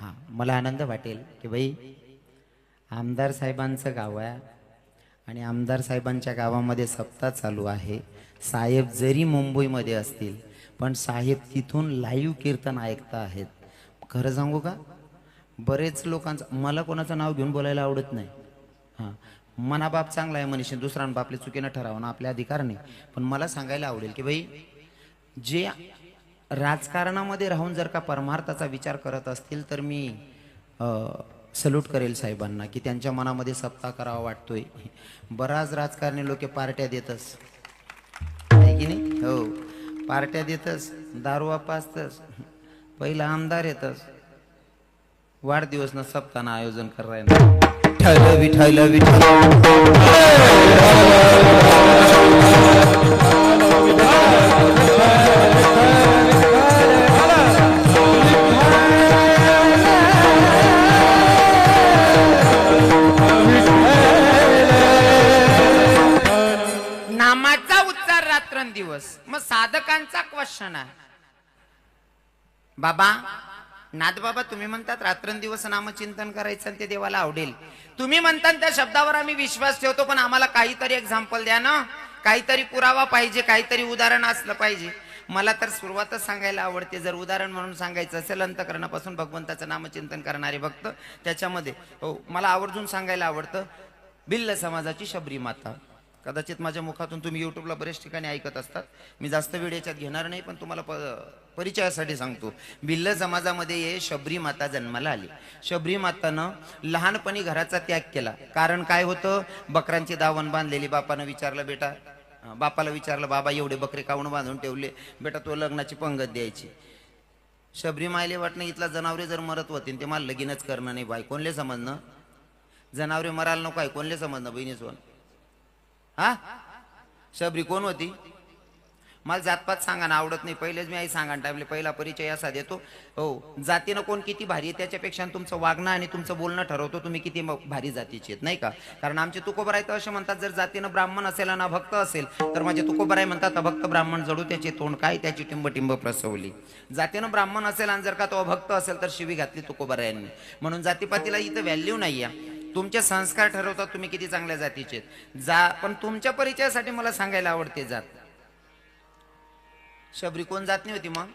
हां मला आनंद वाटेल की बाई आमदार साहेबांचं गाव आहे आणि आमदार साहेबांच्या गावामध्ये सप्ताह चालू आहे. साहेब जरी मुंबईमध्ये असतील पण साहेब तिथून लाईव्ह कीर्तन ऐकता आहेत. खरं सांगू का? बरेच लोकांचं मला कोणाचं नाव घेऊन बोलायला आवडत नाही. हां मना बाप चांगला आहे मनीष दुसरा बापले चुकीनं ठरावं ना आपले अधिकार नाही पण मला सांगायला आवडेल की बाई जे राजकारणामध्ये राहून जर का परमार्थाचा विचार करत असतील तर मी सल्यूट करेल साहेबांना की त्यांच्या मनामध्ये सत्ता करावा वाटतोय. बराच राजकारणी लोक पार्ट्या देतच आहे की नाही? हो. पार्ट्या देतच दारू पाचतच पहिला आमदार येतच वाढदिवस न सप्ताना आयोजन करायला. विठ्ठल विठ बाबा नाथ बाबा तुम्ही म्हणतात रात्रंदिवस नामचिंतन करायचं आणि ते देवाला आवडेल. तुम्ही म्हणता त्या शब्दावर आम्ही विश्वास ठेवतो पण आम्हाला काहीतरी एक्झाम्पल द्या ना. काहीतरी पुरावा पाहिजे काहीतरी उदाहरण असलं पाहिजे. मला तर सुरुवातच सांगायला आवडते. जर उदाहरण म्हणून सांगायचं असेल अंतकरणापासून भगवंताचं नामचिंतन करणारे भक्त त्याच्यामध्ये. हो मला आवर्जून सांगायला आवडतं भिल्ल समाजाची शबरी माता. कदाचित माझ्या मुखातून तुम्ही युट्यूबला बरेच ठिकाणी ऐकत असतात. मी जास्त वेळ याच्यात घेणार नाही पण तुम्हाला प परिचयासाठी सांगतो. भिल्ल समाजामध्ये हे शबरी माता जन्माला आली. शबरी मातानं लहानपणी घराचा त्याग केला. कारण काय होतं? बकरांची दावण बांधलेली बापानं विचारलं बेटा बापाला विचारलं बाबा एवढे बकरे काऊन बांधून ठेवले? बेटा तो लग्नाची पंगत द्यायची. शबरी मायले वाटणं इथला जनावरे जर मरत होते ते मला लगीनच करणं नाही बाई कोणले समजणं? जनावरे मरायला नको आहे. कोणले समजणं बहिणी हा? शबरी कोण होती? मला जातपात सांगा ना आवडत नाही. पहिलेच मी आई सांगा टाईमले पहिला परिचय असा देतो. हो जातीनं कोण किती भारी आहे त्याच्यापेक्षा तुमचं वागणं आणि तुमचं बोलणं ठरवतो तुम्ही किती भारी जातीचे आहेत नाही का? कारण आमचे तुकोबराय तर असे म्हणतात जर जातीनं ब्राह्मण असेल आणि भक्त असेल तर माझे तुकोबराय म्हणतात अभक्त ब्राह्मण जडू त्याचे तोंड काय? त्याची टिंब टिंब प्रसवली. जातीनं ब्राह्मण असेल आणि जर का तो अभक्त असेल तर शिवी घातली तुकोबरायांनी. म्हणून जातीपातीला इथं व्हॅल्यू नाही आहे तुमचे संस्कार ठरवतात तुम्ही किती चांगल्या जातीचे जा पण तुमच्या परिचयासाठी मला सांगायला आवडते जात. शबरी कोण जात नाही होती मग?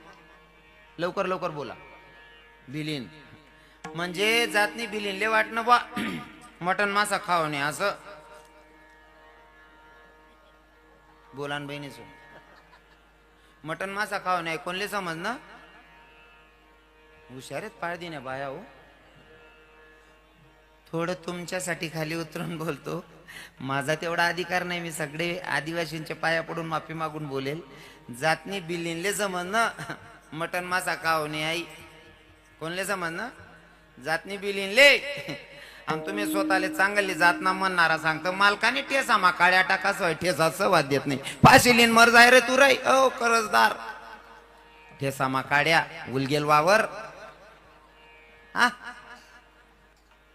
लवकर लवकर बोला. बिलीन. म्हणजे जात नाही बिलीन. ले वाटणं बा मटन मासा खाऊ नाही असं. बोला ना बहिणीच मटन मासा खाऊ नाही कोणले समज ना हुशारेत पाळ दिने बाया हो. थोडं तुमच्यासाठी खाली उतरून बोलतो. माझा तेवढा अधिकार नाही मी सगळे आदिवासींच्या पाया पडून माफी मागून बोलेल. जातनी बिलिनले जमन ना मटन मासा कावणे आई. कोणले जमन ना जातनी बिलीनले आणि तुम्ही स्वतःले चांगले जात ना म्हणणारा सांगतो मालकाने ठेसा मा काळ्या टाकास ठेसा सवाद देत नाही. पाशिलीन मर जाय रे तू राई ओ करजदार. ठेसा मा काड्या उलगेल वावर. हा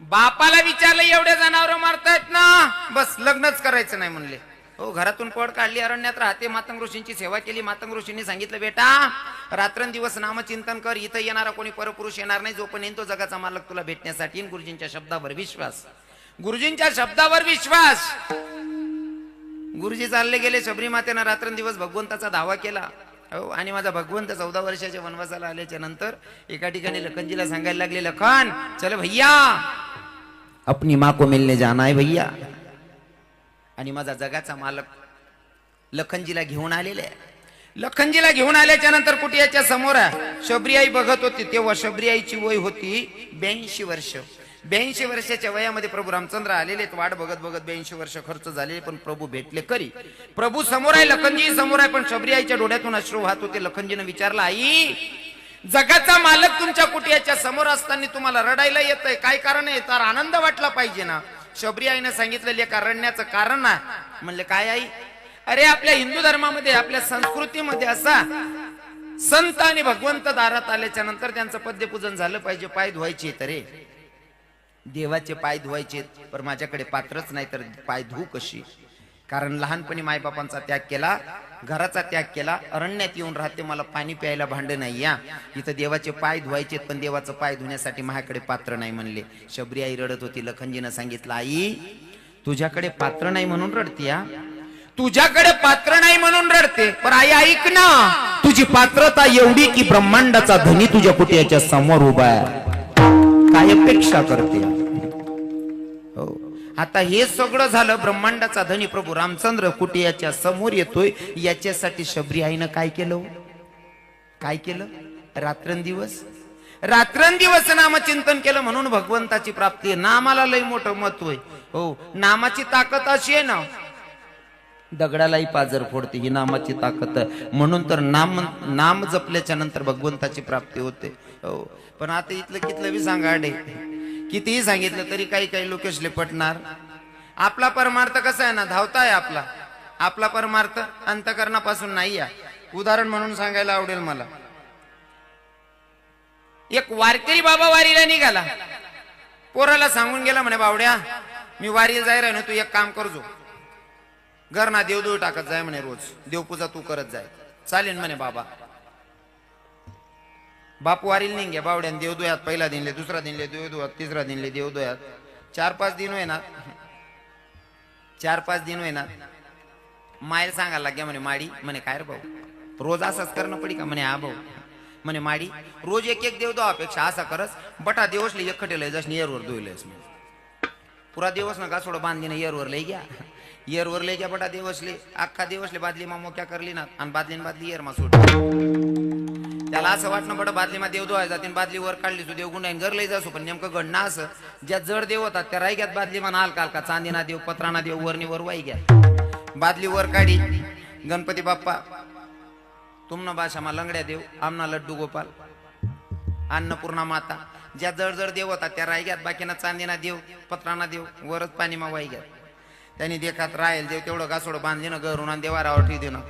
बापाला विचारलं एवढे जनावर मारतायत ना? बस लग्नच करायचं नाही म्हणले. हो घरातून पड काढली अरण्यात राहते. मातंग ऋषींची सेवा केली. मातंग ऋषींनी सांगितलं बेटा रात्रंदिवस नामचिंतन कर. इथं येणारा कोणी परपुरुष येणार नाही. जोपर्यंत तो जगाचा मालक तुला भेटण्यासाठी गुरुजींच्या शब्दावर विश्वास. गुरुजींच्या शब्दावर विश्वास! गुरुजी चालले गेले. शबरी मातेनं रात्रंदिवस भगवंताचा धावा केला. हो आणि माझा भगवंत चौदा वर्षाच्या वनवासाला आल्याच्यानंतर एका ठिकाणी लखनजीला सांगायला लागले लखन चल भैया. अपनी माँ को मिलने जाना है भैया। आणि माझा जगाचा मालक लखनजीला घेऊन आलेले आहे. लखनजीला घेऊन आल्याच्यानंतर कुटियाच्या समोर आहे? शबरी आई बघत होती तेव्हा शबरी आईची वय होती ब्याऐंशी वर्ष. ब्याऐंशी वर्षाच्या वयामध्ये प्रभू रामचंद्र आलेले आहेत. वाट बघत बघत ब्याऐंशी वर्ष खर्च झाले पण प्रभू भेटले करी. प्रभू समोर आहे लखनजी समोर आहे पण शबरी आईच्या डोळ्यातून अश्रू वाहत होते. लखनजीनं विचारला आई जगाचा मालक तुमच्या कुटियाच्या समोर असताना तुम्हाला रडायला येतंय. काय कारण आहे? तर आनंद वाटला पाहिजे ना. शबरी आईनं सांगितलेले एका रडण्याचं कारण आहे. म्हणले काय आई? अरे आपल्या हिंदू धर्मामध्ये आपल्या संस्कृतीमध्ये असा संत आणि भगवंत दारात आल्याच्यानंतर त्यांचं पद्यपूजन झालं पाहिजे. पाय धुवायचे तरी देवाचे पाय धुवायचे पण माझ्याकडे पात्रच नाही तर पाय धुऊ कशी? कारण लहानपणी मायबापांचा त्याग केला घराचा त्याग केला अरण्यात येऊन राहते मला पाणी प्यायला भांड नाही या. इथं देवाचे पाय धुवायचे पण देवाचं पाय धुण्यासाठी माझ्याकडे पात्र नाही म्हणले. शबरी आई रडत होती लखनजीनं सांगितलं आई तुझ्याकडे पात्र नाही म्हणून रडती या. तुझ्याकडे पात्र नाही म्हणून रडते पण आई ऐक ना. तुझी पात्रता एवढी की ब्रह्मांडाचा धनी तुझ्या कुटियाच्या समोर उभा आहे. काय अपेक्षा करते हो. आता हे सगळं झालं ब्रह्मांडाचा धनी प्रभू रामचंद्र कुठे याच्या समोर येतोय? याच्यासाठी शबरी आईनं काय केलं हो? काय केलं? रात्रंदिवस? रात्रंदिवस नामचिंतन केलं म्हणून भगवंताची प्राप्ती आहे. नामाला लय मोठं महत्त्व आहे. हो नामाची ताकद अशी आहे ना दगडालाही पाजर फोडते ही नामाची ताकद. म्हणून तर नाम नाम जपल्याच्या नंतर भगवंताची प्राप्ती होते. हो. पण आता इथलं कितलं बी सांगा अडे कितीही सांगितलं तरी काही काही लोकेशले पटणार. आपला परमार्थ कसा आहे ना? धावता आहे आपला. आपला परमार्थ अंतकरणापासून नाही आहे. उदाहरण म्हणून सांगायला आवडेल मला. एक वारकरी बाबा वारीला निघाला. पोराला सांगून गेला म्हणे बावड्या मी वारीला जायला ना तू एक काम करजो घर ना देवदेव टाकत जाय म्हणे रोज. देवपूजा तू करत जाय. चालेल म्हणे बाबा. बापू वारील नाही घ्या बावड्यान. देवदोयात पहिला दिनले दुसरा दिनले देवदोयात तिसरा दिनले देवदोयात चार पाच दिन होय ना चार पाच दिन होय ना मायला सांगायला लाग्या म्हणे माडी. म्हणे काय रे भाऊ? रोज असंच करणं पडी का? म्हणे हा भाऊ. म्हणे माडी रोज एक एक देवदो अपेक्षा असा करस. बटा दिवसले एक जसनी एरवर येरवर धुईलस. म्हणे पुरा दिवस ना का बांधली ना येरवर लई घ्या येरवर लई घ्या बटा दिवसले अख्खा दिवसले बादली मा मोक्या करली ना? आणि बादलीन बादली येर मा सोड त्याला असं वाटणं बडं बादलीमा देव धुवाय जाते आणि बादली वर काढली सो देव गुंडाईन घर लई जासो पण नेमकं घडणं असं ज्या जड देव होतात त्या रायग्यात बादली म्हणा हलका हलका चांदीना देव पत्राना देव वरनी वर वाई घ्या बादली वर काढी गणपती बाप्पा तुमना भाषामा लंगड्या देव आमना लड्डू गोपाल अन्नपूर्णा माता ज्या जड जड देव होता त्या रायग्यात बाकीना चांदीना देव पत्राना देव वरच पाणी मा वाईग्यात त्यांनी देखात राहील देव तेवढं गासोडं बांधले ना घरून आणि देवारावर ठेवी देणं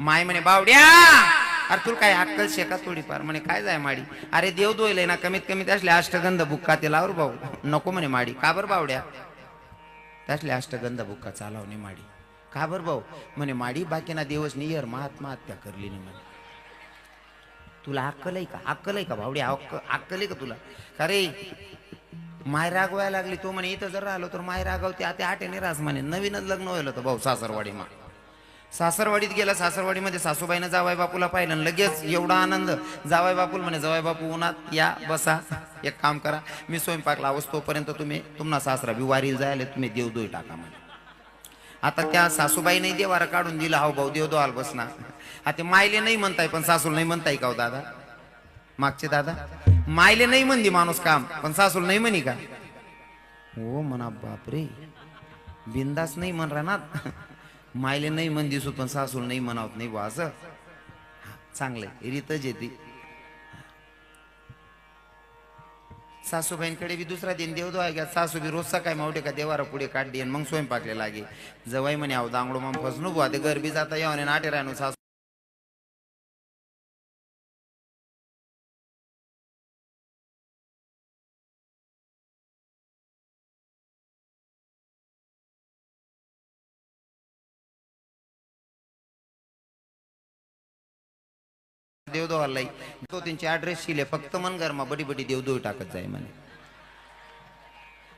माय म्हणे बावड्या! अरे तुला काय अक्कल शेका थोडीफार? म्हणे काय जाय माडी? अरे देव दोयले ना कमीत कमी असले अष्टगंध बुक्का ते लावर भाऊ. नको म्हणे माडी. का बरं बावड्या? त्यासले अष्टगंध बुक्का चालवणे माडी. का बरं भाऊ? म्हणे माडी बाकीना देवच नियर महात्मा हत्या करली नाही म्हणे. तुला अक्कल आहे का? अक्कल आहे का भावडी अक्क- अक्कल आहे का तुला? का रे? माय रागवायला लागली तो म्हणे इथं जर राहिलो तर माय रागावते आता आटेने राज म्हणे. नवीनच लग्न व्हायला होतं भाऊ सासरवाडी मा सासरवाडीत गेला सासरवाडीमध्ये सासूबाईनं जावाय बापूला पाहिलं लगेच एवढा आनंद. जावाय बापूला म्हणे जावाय बापू उन्हात या बसा. एक काम करा मी स्वयंपाक लावस तोपर्यंत तुम्ही तुम्हाला सासरा बिवारी जायला तुम्ही देवदोई टाका म्हणे. आता त्या सासूबाईने देवारा काढून दिला हाव भाऊ देवदो आल बसना. आता मायले नाही म्हणताय पण सासूला नाही म्हणताय का हो दादा? मागचे दादा? मायले नाही म्हणली माणूस काम पण सासूला नाही म्हणी का? हो म्हणा बापरे. बिंदास नाही म्हण राहणार मायले नाही म्हण दिसू पण सासूला नाही म्हणावत नाही बा असं. चांगलंय रीतच येते सासूबाईंकडे बी दुसरा दिन देव दोहा घ्या. सासू बी रोज सकाळी मावटे का देवारा पुढे काढली आणि मग स्वयंपाकले लागे. जवाई म्हणे अहो दांगडो मग फसणू बुवा ते गरबी जाता येऊन नाटे राहणू सासू देवदोहाला तो त्यांची ऍड्रेस शिले फक्त मन गरमा बडी बडी देवदोही टाकत जाय म्हणे.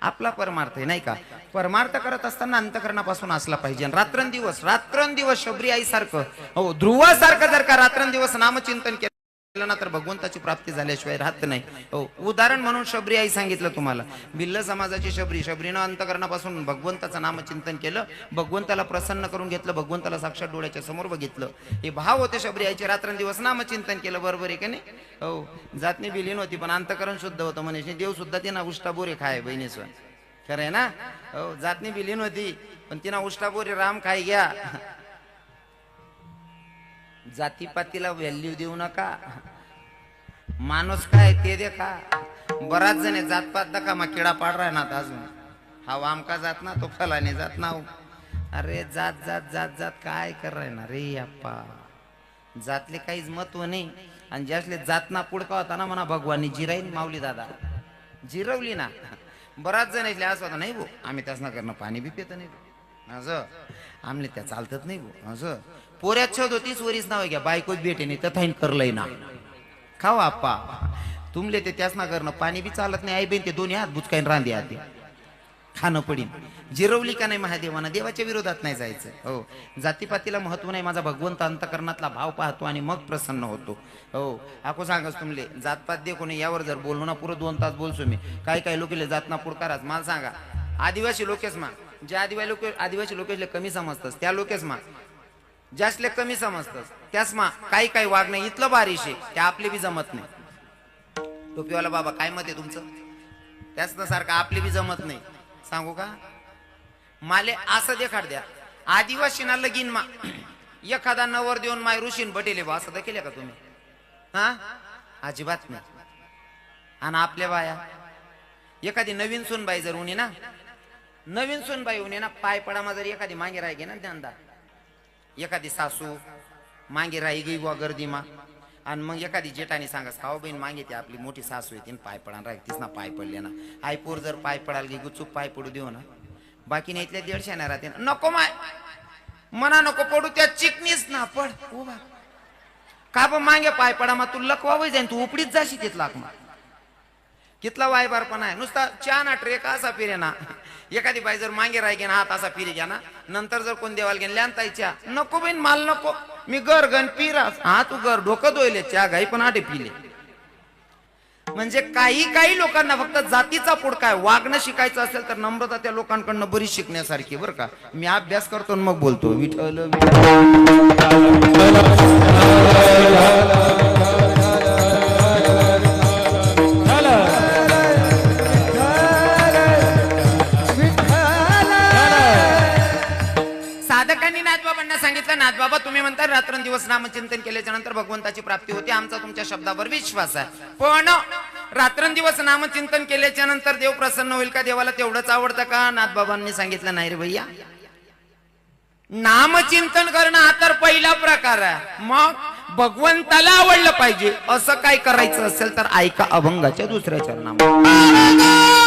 आपला परमार्थ आहे नाही का? परमार्थ करत असताना अंतकरणापासून असला पाहिजे. रात्रंदिवस रात्रंदिवस शबरी आई सारखं हो ध्रुवासारखं जर का रात्रंदिवस नामचिंतन केलं ना तर भगवंताची प्राप्ती झाल्याशिवाय राहत नाही. हो उदाहरण म्हणून शबरी आई सांगितलं तुम्हाला. भिल्ल समाजाची शबरी शबरीनं अंतकरणापासून भगवंताचं नामचिंतन केलं भगवंताला प्रसन्न करून घेतलं भगवंताला साक्षात डोळ्याच्या समोर बघितलं. हे भाव होते शबरी आईचे रात्रंदिवस नामचिंतन केलं बरोबर आहे की नाही? हो जातनी बिलीन होती पण अंतकरण शुद्ध होतं म्हणे देव सुद्धा तिना उष्टा बोरे खाय बहिणीचं. खरं आहे ना? हो जातनी बिलीन होती पण तिना उष्टा बोरे राम खाय घ्या. जातीपातीला व्हॅल्यू देऊ नका. माणूस काय ते देखा. बराच जण जातपात दका मा किडा पाड राय ना अजून. हा वामका जात ना तो फलाने जात ना हो. अरे जात जात जात जात काय कर ना रे अप्पा. जातले काहीच महत्त्व नाही. आणि ज्यासले जात ना पुडका होता ना म्हणा भगवानी जिराईन माऊली दादा. जिरवली ना. बराच जण इथले असं होता नाही भाऊ आम्ही त्याच ना करणं पाणी बी पित नाही भाऊ. असं आमले त्या चालतच नाही भाऊ असं पोऱ्यात छद होतीच वरीच नाव घ्या. बायकोच भेटे नाही तथाईन करलंय ना. खावा आप्पा. तुमले ते त्याच ना करणं. पाणी बी चालत नाही आई बहीण ते दोन्ही हात बुचकाईन रांदे आधी. खाणं पडीन. जिरवली का नाही महादेवाना? देवाच्या विरोधात नाही जायचं. हो. जातीपातीला महत्त्व नाही. माझा भगवंत अंतकरणातला भाव पाहतो आणि मग प्रसन्न होतो. हो. आको सांगस तुमले. जातपात दे कोणी यावर जर बोलू ना पुरं दोन तास बोलसो मी. काय काय लोक जात ना पुढकाराच मला सांगा आदिवासी लोकेस मा जे आदिवासी लोक आदिवासी लोकेसले कमी समजतात त्या लोकेस मा जास्तले कमी समजतस त्यास मा काही काही वागणं इथलं बारिश आहे त्या आपले बी जमत नाही. टोपीवाला बाबा काय मत आहे तुमचं? त्याच ना सारखं आपले बी जमत नाही. सांगू का? माले असं देखाड द्या. आदिवासीना लगीन मा एखादा नवर देऊन माय ऋषीन बटेले बा असं केले का तुम्ही? हा? अजिबात नाही. आणि आपल्या बाया? एखादी नवीन सुनबाई जर उनी ना नवीन सुनबाई उनी ना पाय पडामा जर एखादी मागे राहिली ना त्यांदा एखादी सासू मागे राही गई बुवा गर्दीमा आणि मग एखादी जेठानी सांगा साव बहीण मागे ती आपली मोठी सासू येते पाय पडा राही तीच ना पाय पडले ना. आईपोर जर पाय पडाल गी गुचूक पाय पडू देऊ ना. बाकी नाही इथल्या दीडशे ना राहते. ना. नको माय. मना नको पडू त्या चिकनीच ना पड. उभा का मागे पाय पडा मा तू लकवा जाईन तू उपडीत जाशी तिथला मा कितला वायबार पण आहे. नुसता चहा ना ट्रेक असा फिरे ना? एखादी बाई जर मागे राही ना हात असा फिरी घ्या ना नंतर जर कोण देवाला गेला ल्यान चहा. नको बिन माल नको. मी घर गण पिरा. हा तू घर डोकं दोयले चहा गाई पण आटे पिले. म्हणजे काही काही लोकांना फक्त जातीचा पुडकाय वागणं शिकायचं असेल तर नम्रता त्या लोकांकडनं बरीच शिकण्यासारखी बरं का? मी अभ्यास करतो आणि मग बोलतो. विठल सांगितलं नाथ बाबा तुम्ही म्हणता रात्रंदिवस नामचिंतन केल्याच्यानंतर भगवंताची प्राप्ती होते आमचा तुमच्या शब्दावर विश्वास आहे पण रात्रंदिवस नामचिंतन केल्याच्यानंतर देव प्रसन्न होईल का देवाला तेवढंच आवडतं का नाथ बाबांनी सांगितलं नाही रे भैया नामचिंतन करणं हा तर पहिला प्रकार आहे मग भगवंताला आवडलं पाहिजे असं काय करायचं असेल तर ऐका अभंगाच्या दुसऱ्या चरणामध्ये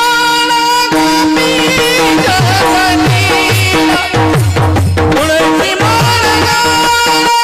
Oh,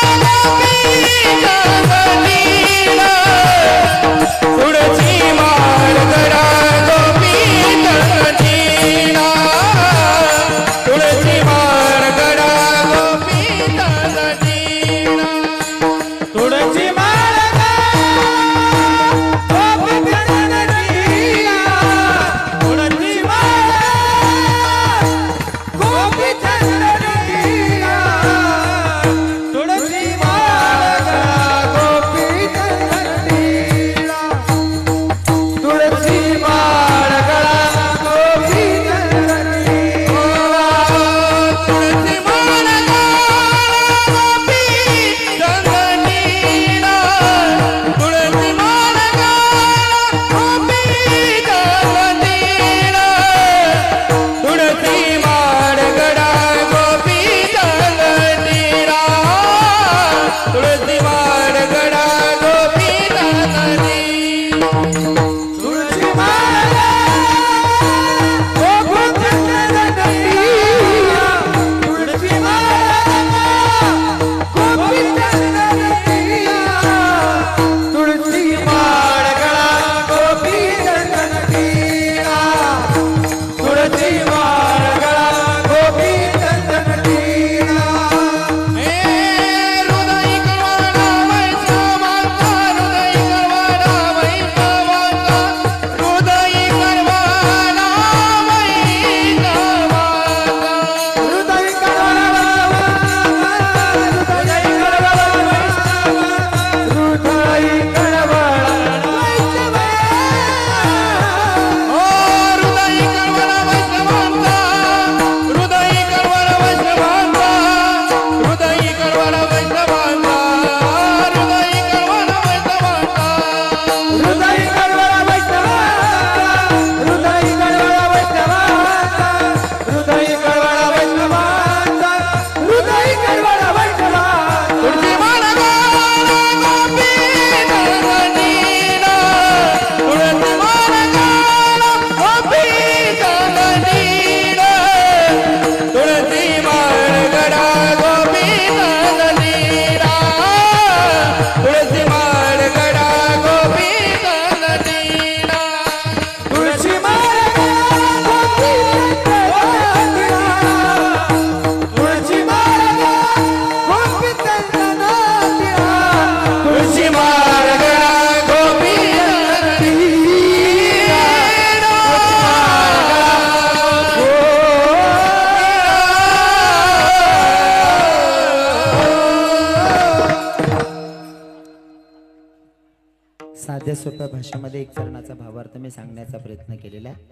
सोप्या भाषेमध्ये एक चरणाचा भावार्थ मी सांगण्याचा प्रयत्न केलेला आहे.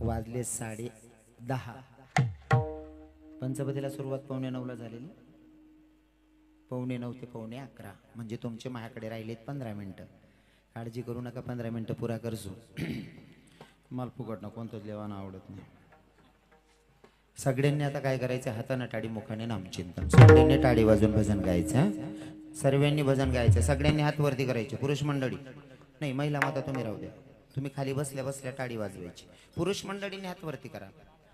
वाजले साडे दहा. पंचपतीला सुरुवात पावणे नऊला झालेली. पावणे नऊ ते पावणे अकरा. म्हणजे तुमचे माझ्याकडे राहिलेत पंधरा मिनटं. काळजी करू नका पंधरा मिनटं पुरा करजो. मला फुकट ना कोणतंच लेवाना आवडत नाही. सगळ्यांनी आता काय करायचं? हातानं टाळी मुखाने नामचिंतन. सगळ्यांनी टाळी वाजून भजन गायचं सर्वांनी भजन गायचं सगळ्यांनी हात वरती करायचे. पुरुष मंडळी. नाही महिला माता तुम्ही राहू द्या. तुम्ही खाली बसल्या बसल्या टाळी वाजवायची. पुरुष मंडळीने हात वरती करा.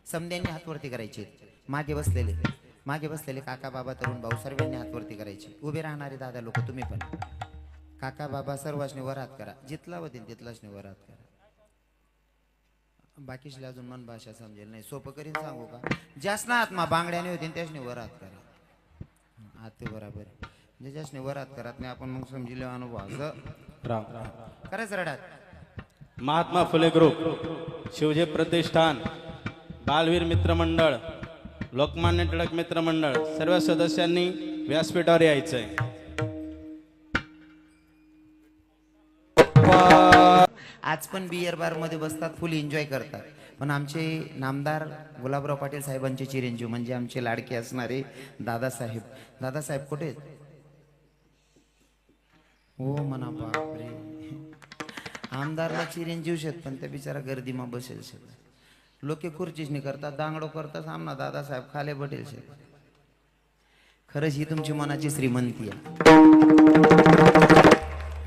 समध्यांनी हात वरती करायचे. मागे बसलेले मागे बसलेले काका बाबा तरुण भाऊ सर्वांनी हात वरती करायचे. उभे राहणारे दादा लोक तुम्ही पण. काका बाबा सर्वांनी वर हात करा. जितला वतीन तिथलाच वर हात करा. बाकीशी अजून मन भाषा समजेल नाही. सोपं करीन सांगू का? जास्त ना आत्मा बांगड्याने होतीन त्याचने वर हात करा. हात ते बराबर. आहे. म्हणजे ज्यासने वर हात करत नाही आपण मग समजिले अनुभव. असं? राम करायचं रडात महात्मा फुले ग्रुप शिवजी प्रतिष्ठान बालवीर मित्र मंडळ लोकमान्य टिळक मित्र मंडळ सर्व सदस्यांनी व्यासपीठावर यायचंय. आज पण बियर बारमध्ये बसतात फुल एन्जॉय करतात. पण आमचे नामदार गुलाबराव पाटील साहेबांचे चिरंजीव म्हणजे आमचे लाडके असणारे दादासाहेब. दादासाहेब कुठे आहेत? हो म्हणा बापरे. आमदारला चिरंजीव शेत पण त्या बिचारा गर्दीमा बसेल शेत लोके खुर्चीच करतात दांगडो करतात आमना दादासाहेब खाले बटेल शेत खरंच ही तुमची मनाची श्रीमंती आहे.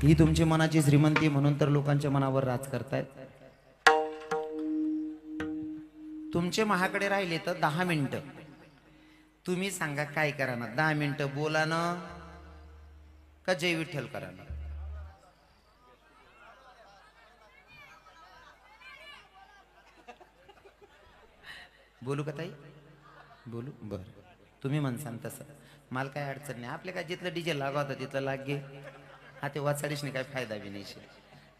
ही तुमची मनाची श्रीमंती म्हणून तर लोकांच्या मनावर राज करतायत. तुमचे महाकडे राहिले तर दहा मिनिटं. तुम्ही सांगा काय करा ना? दहा मिनिटं बोला ना. का जय विठ्ठल करा ना बोलू का ताई? बोलू? बर. तुम्ही म्हणसान तसं. मला काय अडचण नाही. आपल्या काय जिथलं डीजे लागा होता तिथलं लाग गे हा ते वाचाडीशने काय फायदा बी नाही शे.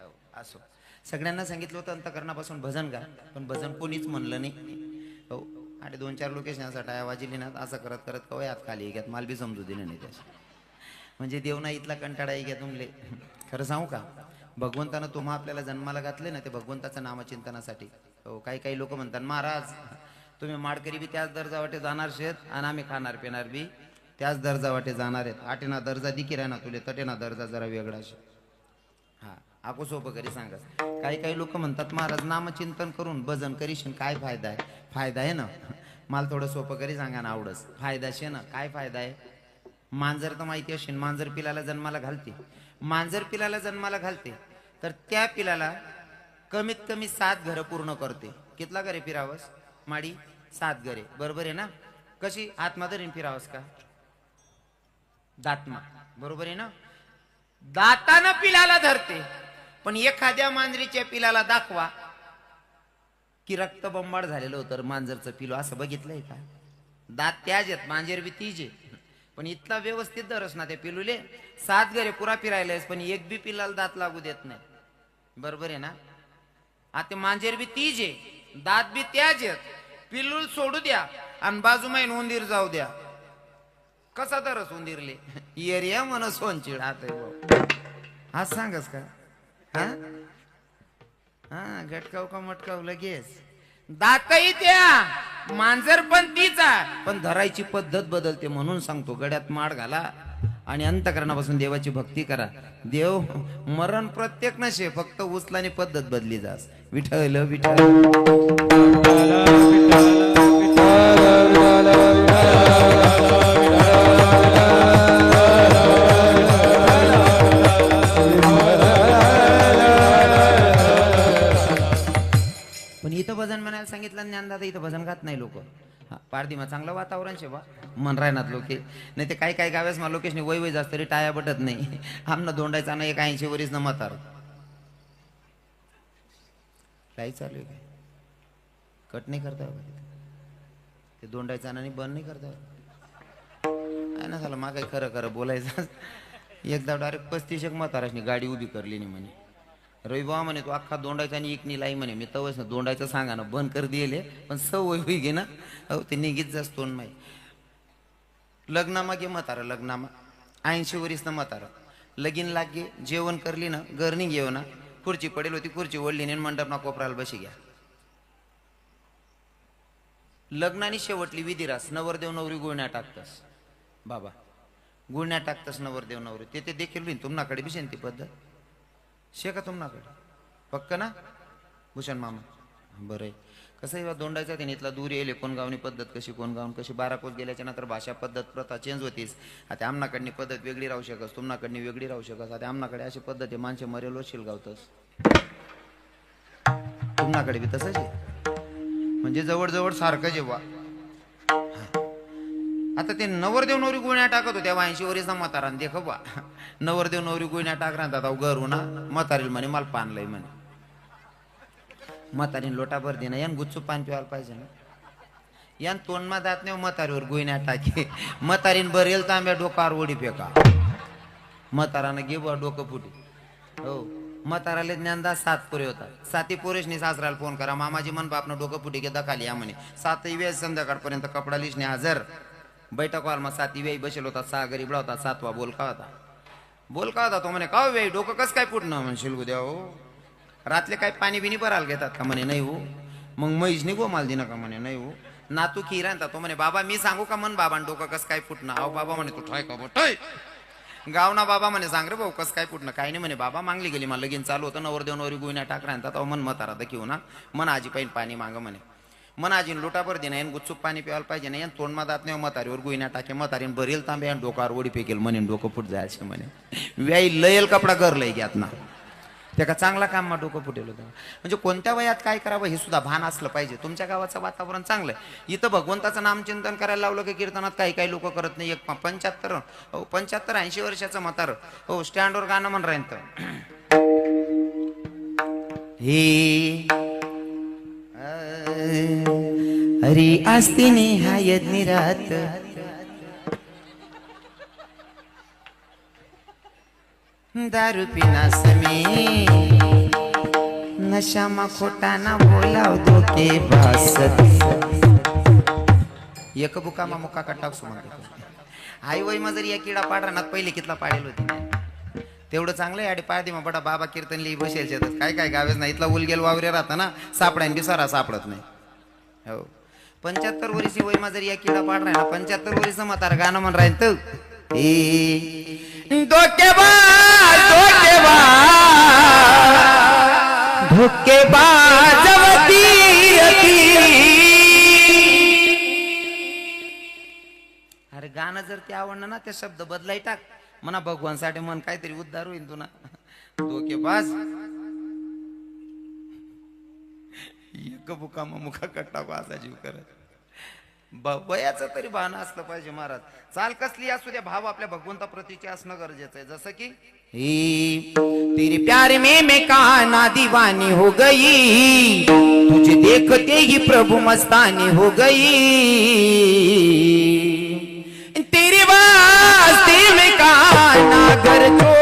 हो, असो. सगळ्यांना सांगितलं होतं अंतकरणापासून भजन गा. पण भजन कोणीच म्हणलं नाही. हो आणि दोन चार लोकेशनसाठी वाजिली ना असं करत करत कवयात खाली. घ्यात माल बी समजू दिलं नाही त्याशी. म्हणजे देवना इथला कंटाळा घ्या तुमले. खरं सांगू का? भगवंतानं तुम्हा आपल्याला जन्माला घातले ना ते भगवंताचं नामचिंतनासाठी. हो काही काही लोक म्हणतात महाराज तुम्ही माडकरी बी त्याच दर्जावाटे जाणार शेत आणि आम्ही खाणार पिणार बी त्याच दर्जावाटे जाणार आहेत. आटेना दर्जा दिकी ना तुले तटेना दर्जा जरा वेगळा शे. हा आको सोपं करी सांगा. काही काही लोक म्हणतात महाराज नामचिंतन करून भजन करीशन काय फायदा आहे? फायदा आहे ना? मला थोडं सोपं करी सांगा ना आवडस. फायदा शे ना? काय फायदा आहे? मांजर तर माहिती असेल मांजर पिलाला जन्माला घालते. मांजर पिलाला जन्माला घालते तर त्या पिलाला कमीत कमी सात घरं पूर्ण करते. कितला घरे फिरावस? माडी सात घरे. बरोबर आहे ना? कशी? आत्माधरीन फिरावस का? दात्मा. बरोबर आहे ना? दातानं पिलाला धरते पण एखाद्या मांजरीच्या पिलाला दाखवा की रक्त बंबाड झालेलं होतं मांजरचं पिलो असं बघितलंय का? दात त्याच आहेत मांजर बी तीज आहे पण इतका व्यवस्थित धरस ना ते पिलूले. सात घरे पुरा फिरायला पण एक बी पिलाला दात लागू देत नाही. बरोबर आहे ना? आता मांजेर बी तीज आहे दात बी त्याच आहेत. पिलूल सोडू द्या आणि बाजू माहीन उंदीर जाऊ द्या. कसा तरच उंदीरले? एरिया म्हण सोनचिड आता हा सांगस का? हा? हा गटकाव का मटकाव? लगेच. दातही त्या मांजर पण तीच. आहे पण धरायची पद्धत बदलते म्हणून सांगतो गड्यात माड घाला आणि अंतकरणापासून देवाची भक्ती करा. देव मरण प्रत्येक नशे फक्त उचलाने पद्धत बदली जास. विठ्ठल विठ्ठल. भजन म्हणायला सांगितलं ज्ञानदादा इथं भजन गात नाही लोक. हा चांगलं वातावरण शे बा. मन राहणार लोके. नाही ते काही काही गाव्यास मला लोकेशने वय वय जास्त तरी टाया बटत नाही. आमना दोंडायचा ना एक ऐंशी वरीस न म्हातार. काही चालू आहे काय? कट नाही करता ते दोंडायचा आणि बंद नाही करता काय ना झालं मा काही खरं खरं बोलायचं. एकदा डायरेक्ट पस्तीस एक म्हाताराशनी गाडी उभी करली नाही म्हणे. रविबा म्हणे तू अख्खा दोंडायचा आणि एक लाई म्हणे. मी तवच ना दोंडायचं सांगा ना बंद कर दिले पण सवय होई गे ना. हो ते निघीत जास तोंड माही लग्नामा गे म्हातारा लग्नामा. ऐंशी वरीस ना म्हातारा. लगीन लागे जेवण करली ना गरणी घेऊ ना. खुर्ची पडेल होती खुर्ची ओढली नाही मंडप ना कोपराला बशी घ्या. लग्नाने शेवटली विधिरास नवरदेव नवरी गुळण्या टाकतस. बाबा गुळण्या टाकतस नवरदेव नवरी. ते देखील होईन तुम्हाकडे बिशेन ती पद्धत. शे का तुम्हाकडे पक्क ना? भूषण मामा. बरं आहे. कसं आहे दोंडायचा त्याने इथला दूर येईल कोण गावनी पद्धत कशी कोणगावून कशी? बारा कोस गेल्याच्यानंतर भाषा पद्धत प्रथा चेंज होतीस. आता आमनाकडनी पद्धत वेगळी राहू शकस तुम्हाकडनी वेगळी राहू शकस. आता आमनाकडे अशी पद्धत आहे माणसे मरेल वशील गावतस. तुम्हाकडे बी तसंच आहे. म्हणजे जवळजवळ सारखं जेव्हा आता ते नवरदेव नवरी गुण्या टाकत होत्या ऐंशी वरीचा म्हातारा देख बा नवरदेव नवरी गुण्या टाकणार राहतात घरू ना म्हातारील म्हणे मला पान लय म्हणे. म्हातारीन लोटा भर यान गुच्चू पान पिवायला पाहिजे ना. यान तोंडमा जात नाही हो म्हातारीवर गुण्या टाके. म्हातारीन भरेल तांब्या डोकावर ओढी फेका. म्हातारानं घे बुवा डोकं फुटी. हो. म्हाताराले ज्ञानदा सात पुरे होता साती पुरेशनी सासराला फोन करा मामाजी मन बापनं डोकं फुटी घे दखाली या म्हणे. सातही वेळ संध्याकाळपर्यंत कपडा लिशने हजर. बैठक हॉलमा साती वेळी बसेल होता सहा गरीब होता सातवा बोलका होता. बोलका होता तो म्हणे का वेळी डोकं कसं काय फुटणं? म्हणशील द्या हो. रातले काय पाणी बिनी भरायला घेतात का? म्हणे नाही हो. मग म्हैसनी माल दिना का? म्हणे नाही हो. नातू की राहता तो म्हणे बाबा मी सांगू का मन बाबा डोकं कसं काय फुटणं? अहो बाबा म्हणे तू ठोय का ठोय. गाव ना बाबा म्हणे सांग रे भाऊ कसं काय फुटणं? काय नाही म्हणे बाबा मागली गेली मला लगीन चालू होतं नवरदेव नवरी गुईना टाक राहतात तो मन मतारा घेऊ ना मन आजी पाहिजे पाणी मागं म्हणे. मनाजीन लोटाभर दे ना गुच्चूक पाणी प्यायला पाहिजे ना यान तोंड जात नाही हो म्हातारीवर गुईना टाके म्हातारीन भरेल तांबे आणि डोकावर ओढी फेकेल म्हणे डोकं फुट जायचे म्हणे. व्याई लयल कपडा घर लय घ्यात ना. त्या का चांगला काम मग डोकं फुटेल होतं. म्हणजे कोणत्या वयात काय करावं हे सुद्धा भान असलं पाहिजे. तुमच्या गावाचं वातावरण चांगलं आहे. इथं भगवंताचं नामचिंतन करायला लावलं की कीर्तनात काही काही लोक करत नाही. एक पंच्याहत्तर हो पंच्याहत्तर ऐंशी वर्षाचं म्हातार. हो स्टँडवर गाणं म्हण राहीन तर. हे हरी आस्ती निहायत निरात. दारू पिना समी. नशामा खोटाना बोलाव धोके भासत एक बुकामा मुका कटाक सुमार आई वय जर या किडा पाडरानात पहिले कितला पाडेल होती. तेवढं चांगलं आहे आणि पाडदी मग बडा बाबा कीर्तन लिही बसेल शेतात. काय काय गावेच नाही इथला उलगेल वावरे राहता ना सापड्यान बिसारा सापडत नाही. हो. पंच्याहत्तर वर्षी वय जर या किल्ला पाड ना पंच्याहत्तर वर्ष म्हातार गाणं म्हण राहील तर ए. धोकेबाज धोकेबाज. अरे गाणं जर ते आवडलं ना ते शब्द बदलाय टाक. म्हणा भगवानसाठी मन काहीतरी उद्धार होईल तुला. धोकेबाज. एक बुकामा मुखा कट्टा असा जीव करत. वयाचं तरी भान असलं पाहिजे महाराज. चाल कसली असू द्या भाव आपल्या भगवंता प्रतीचे असणं गरजेचं आहे. जसं की ही तेरे प्यार में मैं काना दीवानी हो गई. तुझे देखते ही प्रभु मस्तानी हो गई. तेरे वास्ते में काना घर छोड़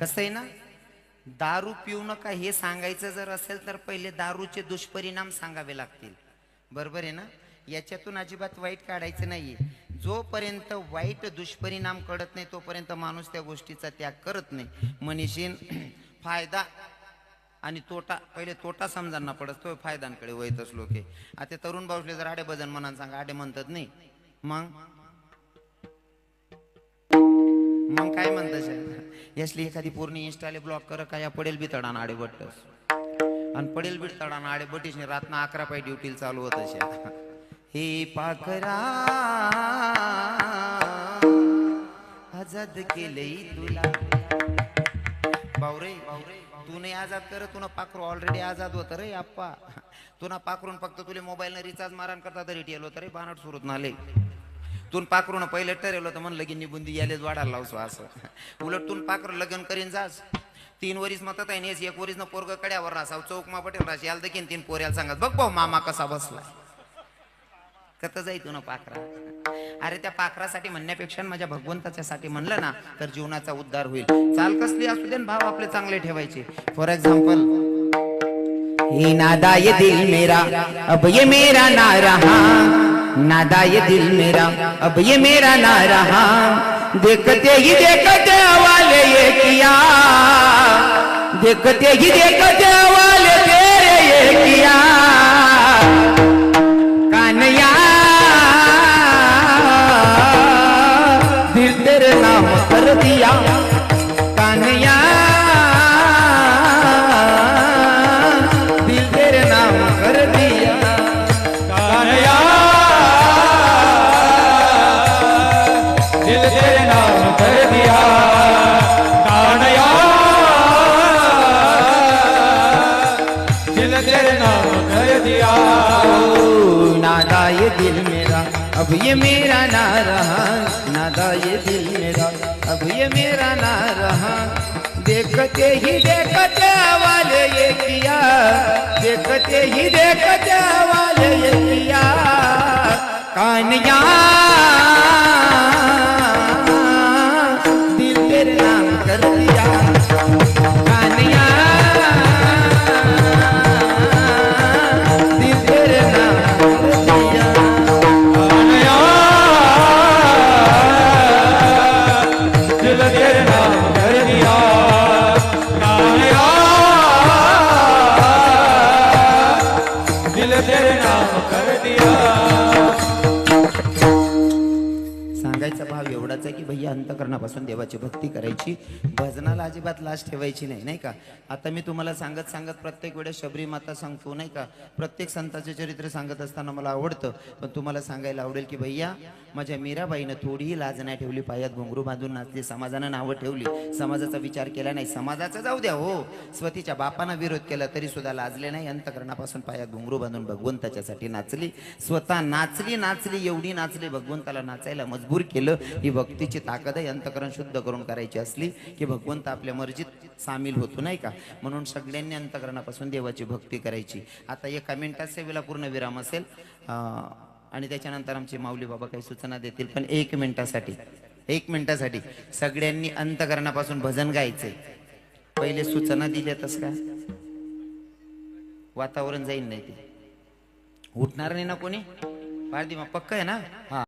कसं आहे ना दारू पिऊ नका हे सांगायचं जर असेल तर पहिले दारूचे दुष्परिणाम सांगावे लागतील. बरोबर आहे ना? याच्यातून अजिबात वाईट काढायचं नाहीये. जोपर्यंत वाईट दुष्परिणाम कळत नाही तोपर्यंत माणूस त्या गोष्टीचा त्याग करत नाही. मनीषीन फायदा आणि तोटा पहिले तोटा समजांना पडत तो फायद्यांकडे वयतच लोके आता तरुण भाऊसले जर आडे भजन म्हणा सांगा आडे म्हणतात नाही. मग? मग काय म्हणतात यासली एखादी पूर्ण इन्स्टाले ब्लॉक कर काय या पडेल बी तडान आडे बट्टस आणि पडेल बी तडाना आडे बटीस रातना अकरा पाय ड्युटीला चालू होत अशा हे पाखरा आजाद केलंय तुला. बावरे तू नाही आजाद कर तुला पाखरू ऑलरेडी आजाद होत रे आप्पा. तुला पाखरून फक्त तुले मोबाईल रिचार्ज मारण करता तरी टेल होतं रे बानट सुरत नाले. तून पाखरून पहिले ठरवलं तर म्हणलं की निबुंदी यालेच वाढायला लावसो असं. उलट तून पाखरू लग्न करीन जास. तीन वरीस मतात आहे नेस एक वरीस पोरग कड्यावर रासाव चौकमा पटेल राशी याला देखील तीन पोऱ्याला सांगत बघ भाऊ मामा कसा बसला. कत जाई तू ना पाखरा? अरे त्या पाखरासाठी म्हणण्यापेक्षा माझ्या भगवंताच्यासाठी म्हणलं ना तर जीवनाचा उद्धार होईल. चाल कसली असू दे भाव आपले चांगले ठेवायचे. फॉर एक्झाम्पल ही नादा ये दिल मेरा अब ये मेरा ना रहा नादा ये दिल मेरा, अब ये मेरा ना रहा देखते ही देखते हवाले ये किया। देखते ही देखते वाले ये दिल मेरा, अब ये मेरा ना रहा नादा ये दिल मेरा, अब ये मेरा ना रहा देखते ही देखते वाले ये किया, देखते ही देखते वाले ये किया। कानिया, दिल तेरे अंतकरणापासून देवाची भक्ती करायची. भजनाला अजिबात लाज ठेवायची नाही नाही का? आता मी तुम्हाला सांगत सांगत प्रत्येक वेळेस शबरी माता सांगतो नाही का? प्रत्येक संताचे चरित्र सांगत असताना मला आवडतं. पण तुम्हाला सांगायला आवडेल की भैया माझ्या मीराबाईनं थोडीही लाज नाही ठेवली पायात घुंगरू बांधून नाचली समाजानं नावं ठेवली. समाजाचा विचार केला नाही समाजाचा जाऊ द्या हो. स्वतीच्या बापानं विरोध केला तरी सुद्धा लाजले नाही अंतकरणापासून पायात घुंगरू बांधून भगवंताच्यासाठी नाचली. स्वतः नाचली नाचली एवढी नाचली भगवंताला नाचायला मजबूर केलं. ही भक्तीची ताकद आहे अंतकरण शुद्ध करून करायची असली की भगवंत आपल्या मर्जीत सामील होतो नाही का? म्हणून सगळ्यांनी अंतकरणापासून देवाची भक्ती करायची. आता एका मिनिटात सेवेला पूर्ण विराम असेल. आणि त्याच्यानंतर आमचे माऊली बाबा काही सूचना देतील पण एक मिनिटासाठी एक मिनिटासाठी सगळ्यांनी अंतकरणापासून भजन गायचंय. पहिले सूचना दिल्यातच का? वातावरण जाईल नाही ते. उठणार नाही ना कोणी? पारदी मग पक्क आहे ना? हा.